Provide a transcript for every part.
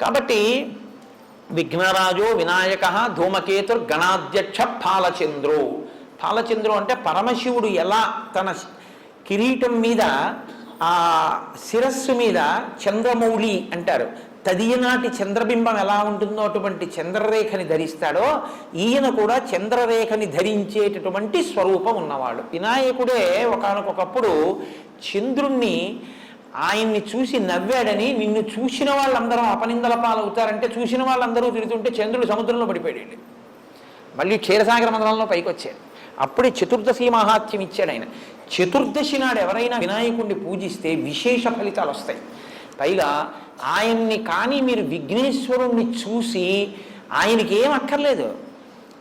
కాబట్టి విఘ్నరాజు వినాయక ధూమకేతుర్ గణాధ్యక్ష పాలచంద్రు పాలచంద్రు అంటే పరమశివుడు ఎలా తన కిరీటం మీద ఆ శిరస్సు మీద చంద్రమౌళి అంటారు. తదియనాటి చంద్రబింబం ఎలా ఉంటుందో అటువంటి చంద్రరేఖని ధరిస్తాడో ఈయన కూడా చంద్రరేఖని ధరించేటటువంటి స్వరూపం ఉన్నవాడు. వినాయకుడే ఒకనకొకప్పుడు చంద్రుణ్ణి ఆయన్ని చూసి నవ్వాడని నిన్ను చూసిన వాళ్ళందరూ అపనిందల పాలవుతారంటే చూసిన వాళ్ళందరూ తిరుగుతుంటే చంద్రుడు సముద్రంలో పడిపోయాడు. మళ్ళీ క్షీరసాగర మండలంలో పైకి వచ్చాడు అప్పుడే చతుర్దశి మహాత్యం ఇచ్చాడు ఆయన. చతుర్దశి నాడు ఎవరైనా వినాయకుడిని పూజిస్తే విశేష ఫలితాలు వస్తాయి. పైగా ఆయన్ని కానీ మీరు విఘ్నేశ్వరుణ్ణి చూసి ఆయనకి ఏం అక్కర్లేదు.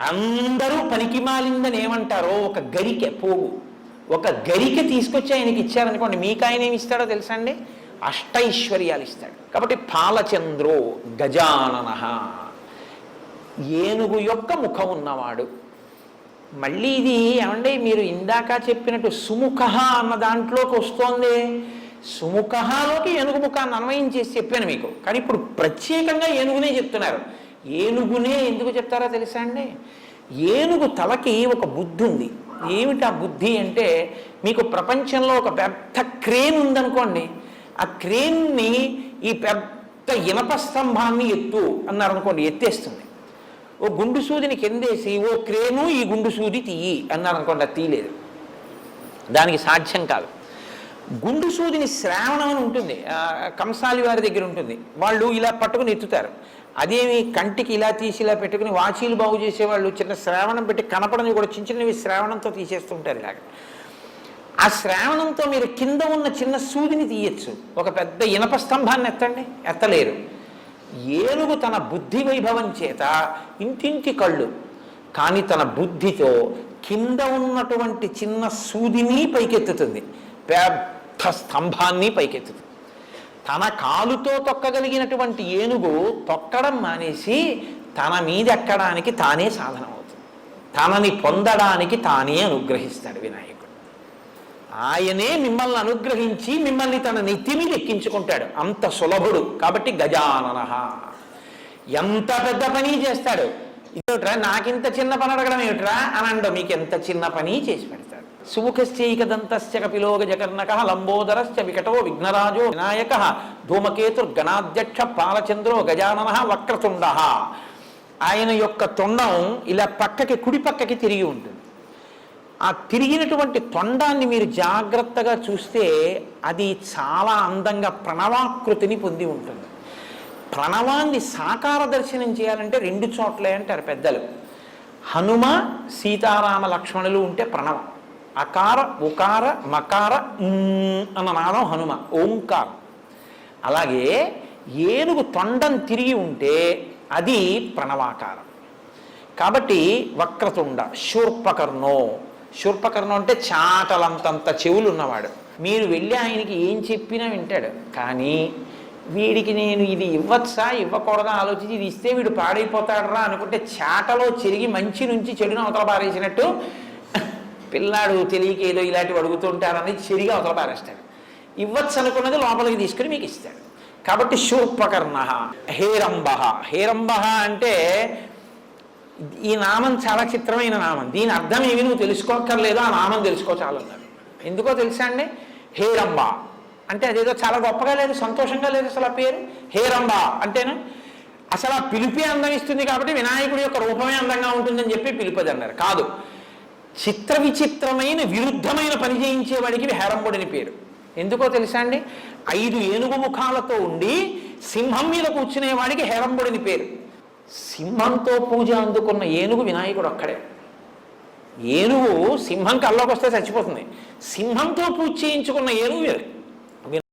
అందరూ పనికి మాలిందని ఏమంటారో ఒక గరికె పోగు. ఒక గరిక తీసుకొచ్చి ఆయనకి ఇచ్చారనుకోండి మీకు ఆయన ఏమి ఇస్తాడో తెలుసా అండి అష్టైశ్వర్యాలు ఇస్తాడు. కాబట్టి పాలచంద్రో గజానన. ఏనుగు యొక్క ముఖం ఉన్నవాడు. మళ్ళీ ఇది ఏమండి? మీరు ఇందాక చెప్పినట్టు సుముఖ అన్న దాంట్లోకి వస్తోంది. సుముఖలోకి ఏనుగు ముఖాన్ని అన్వయం చేసి చెప్పాను మీకు. కానీ ఇప్పుడు ప్రత్యేకంగా ఏనుగునే చెప్తున్నారు. ఏనుగునే ఎందుకు చెప్తారో తెలుసా అండి? ఏనుగు తలకి ఒక బుద్ధి ఉంది ఏమిటి ఆ బుద్ధి అంటే మీకు ప్రపంచంలో ఒక పెద్ద క్రేన్ ఉందనుకోండి ఆ క్రేన్ని ఈ పెద్ద ఇనప స్తంభాన్ని ఎత్తు అన్నారు అనుకోండి ఎత్తేస్తుంది. ఓ గుండు సూదిని కిందేసి ఓ క్రేను ఈ గుండు సూది తీయి అన్నారు అనుకోండి అది తీయలేదు. దానికి సాధ్యం కాదు. గుండు సూదిని శ్రావణం అని ఉంటుంది కంసాలి వారి దగ్గర ఉంటుంది. వాళ్ళు ఇలా పట్టుకుని ఎత్తుతారు. అదేమి కంటికి ఇలా తీసి ఇలా పెట్టుకుని వాచీలు బాగు చేసేవాళ్ళు చిన్న శ్రావణం పెట్టి కనపడని కూడా చిన్న చిన్నవి శ్రావణంతో తీసేస్తుంటారు ఇలాగ. ఆ శ్రావణంతో మీరు కింద ఉన్న చిన్న సూదిని తీయచ్చు. ఒక పెద్ద ఇనప స్తంభాన్ని ఎత్తండి ఎత్తలేరు. ఏనుగు తన బుద్ధి వైభవం చేత ఇంటింటి కళ్ళు కానీ తన బుద్ధితో కింద ఉన్నటువంటి చిన్న సూదిని పైకెత్తుతుంది. పెద్ద స్తంభాన్ని పైకెత్తుతుంది. తన కాలుతో తొక్కగలిగినటువంటి ఏనుగు తొక్కడం మానేసి తన మీద ఎక్కడానికి తానే సాధనం అవుతుంది తనని పొందడానికి తానే అనుగ్రహిస్తాడు వినాయకుడు. ఆయనే మిమ్మల్ని అనుగ్రహించి మిమ్మల్ని తన నెత్తి మీద ఎక్కించుకుంటాడు అంత సులభుడు. కాబట్టి గజానన. ఎంత పెద్ద పని చేస్తాడు? ఇదేమిట్రా? నాకింత చిన్న పని అడగడం ఏమిట్రా? అని అండో మీకు ఎంత చిన్న పని చేసి పెడతాడు? సుముఖశ్చైక దంతస్య కపిలో లంబోదరశ్చ వికటో విఘ్నరాజో వినాయక ధూమకేతుర్గణాధ్యక్ష పాలచంద్రో గజానన వక్రతుండ. ఆయన యొక్క తొండం ఇలా పక్కకి కుడి పక్కకి తిరిగి ఉంటుంది. ఆ తిరిగినటువంటి తొండాన్ని మీరు జాగ్రత్తగా చూస్తే అది చాలా అందంగా ప్రణవాకృతిని పొంది ఉంటుంది. ప్రణవాన్ని సాకార దర్శనం చేయాలంటే రెండు చోట్లే అంటారు పెద్దలు. హనుమ సీతారామ లక్ష్మణులు ఉంటే ప్రణవం. అకార ఉకార మకార అన్న నాదం హనుమ ఓంకారం. అలాగే ఏనుగు తొండం తిరిగి ఉంటే అది ప్రణవాకారం. కాబట్టి వక్రతుండ శూర్పకర్ణో. శూర్పకర్ణం అంటే చాటలంతంత చెవులు ఉన్నవాడు మీరు వెళ్ళి ఆయనకి ఏం చెప్పినా వింటాడు. కానీ వీడికి నేను ఇది ఇవ్వచ్చా ఇవ్వకూడదా ఆలోచించి ఇది ఇస్తే వీడు పాడైపోతాడరా అనుకుంటే చాటలో చెరిగి మంచి నుంచి చెడును అవతల పారేసినట్టు పిల్లాడు తెలియక ఏదో ఇలాంటివి అడుగుతుంటారని చెరిగి అవతల పారేస్తాడు. ఇవ్వచ్చు అనుకున్నది లోపలికి తీసుకుని మీకు ఇస్తాడు. కాబట్టి శూర్పకర్ణ హేరంబ. హేరంబ అంటే ఈ నామం చాలా చిత్రమైన నామం. దీని అర్థం ఏమి నువ్వు తెలుసుకోక్కర్లేదు ఆ నామం తెలుసుకో చాలన్నారు ఎందుకో తెలుసా అండి? హేరంబ అంటే అదేదో చాలా గొప్పగా లేదు సంతోషంగా లేదు అసలు ఆ పేరు. హేరంబ అంటేను? అసలు ఆ పిలిపి అందం ఇస్తుంది కాబట్టి వినాయకుడి యొక్క రూపమే అందంగా ఉంటుందని చెప్పి పిలుపదన్నారు అన్నారు. కాదు. చిత్ర విచిత్రమైన విరుద్ధమైన పని చేయించేవాడికి హేరంబుడిని పేరు. ఎందుకో తెలుసా అండి? ఐదు ఏనుగు ముఖాలతో ఉండి సింహం మీద కూర్చునేవాడికి హేరంబుడిని పేరు. సింహంతో పూజ అందుకున్న ఏనుగు వినాయకుడు ఒక్కడే ఏనుగు సింహం కల్లోకి వస్తే చచ్చిపోతుంది. సింహంతో పూజ చేయించుకున్న ఏనుగు వేరు.